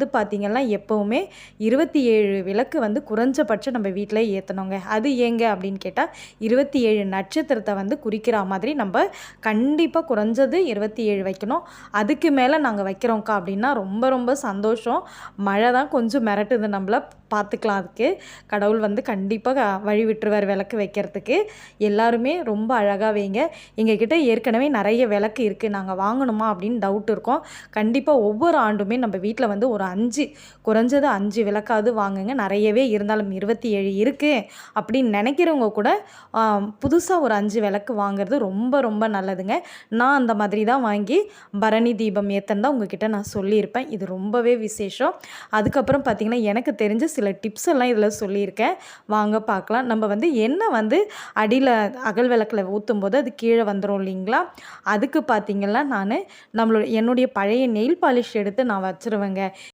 வந்து பார்த்திங்கன்னா எப்போவுமே இருபத்தி ஏழு விளக்கு வந்து குறைஞ்சபட்சம் நம்ம வீட்டில் ஏற்றணுங்க அது ஏங்க அப்படின்னு கேட்டால் இருபத்தி ஏழு நட்சத்திரத்தை வந்து குறிக்கிற மாதிரி நம்ம கண்டிப்பாக குறைஞ்சது இருபத்தி ஏழு வைக்கணும். அதுக்கு மேலே நாங்கள் வைக்கிறோம்க்கா அப்படின்னா ரொம்ப ரொம்ப சந்தோஷம். மழை தான் கொஞ்சம் மிரட்டுது நம்மளை பார்த்துக்கலாம் அதுக்கு. கடவுள் வந்து கண்டிப்பாக வழி விட்டுருவார் விளக்கு வைக்கிறதுக்கு. எல்லாருமே ரொம்ப அழகாக வைங்க. எங்ககிட்ட ஏற்கனவே நிறைய விளக்கு இருக்குது நாங்கள் வாங்கணுமா அப்படின்னு டவுட் இருக்கும். கண்டிப்பாக ஒவ்வொரு ஆண்டுமே நம்ம வீட்டில் வந்து ஒரு அஞ்சு. குறைஞ்சது அஞ்சு விளக்காவது வாங்குங்க. நிறையவே இருந்தாலும் இருபத்தி ஏழு இருக்குது அப்படின்னு நினைக்கிறவங்க கூட புதுசாக ஒரு அஞ்சு விளக்கு வாங்குறது ரொம்ப ரொம்ப நல்லதுங்க. நான் அந்த மாதிரி தான் வாங்கி பரணி தீபம் ஏற்றன்னு தான் உங்ககிட்ட நான் சொல்லியிருப்பேன். இது ரொம்பவே விசேஷம். அதுக்கப்புறம் பார்த்திங்கன்னா எனக்கு தெரிஞ்ச சில டிப்ஸ் எல்லாம் இதில் சொல்லியிருக்கேன். வாங்க பார்க்கலாம். நம்ம வந்து எண்ணெய் வந்து அடியில் அகல் விளக்கில் ஊற்றும் போது அது கீழே வந்துடும் இல்லைங்களா? அதுக்கு பார்த்திங்கன்னா நான் நம்மளோட என்னுடைய பழைய நெயில் பாலிஷ் எடுத்து நான் வச்சுருவேங்க.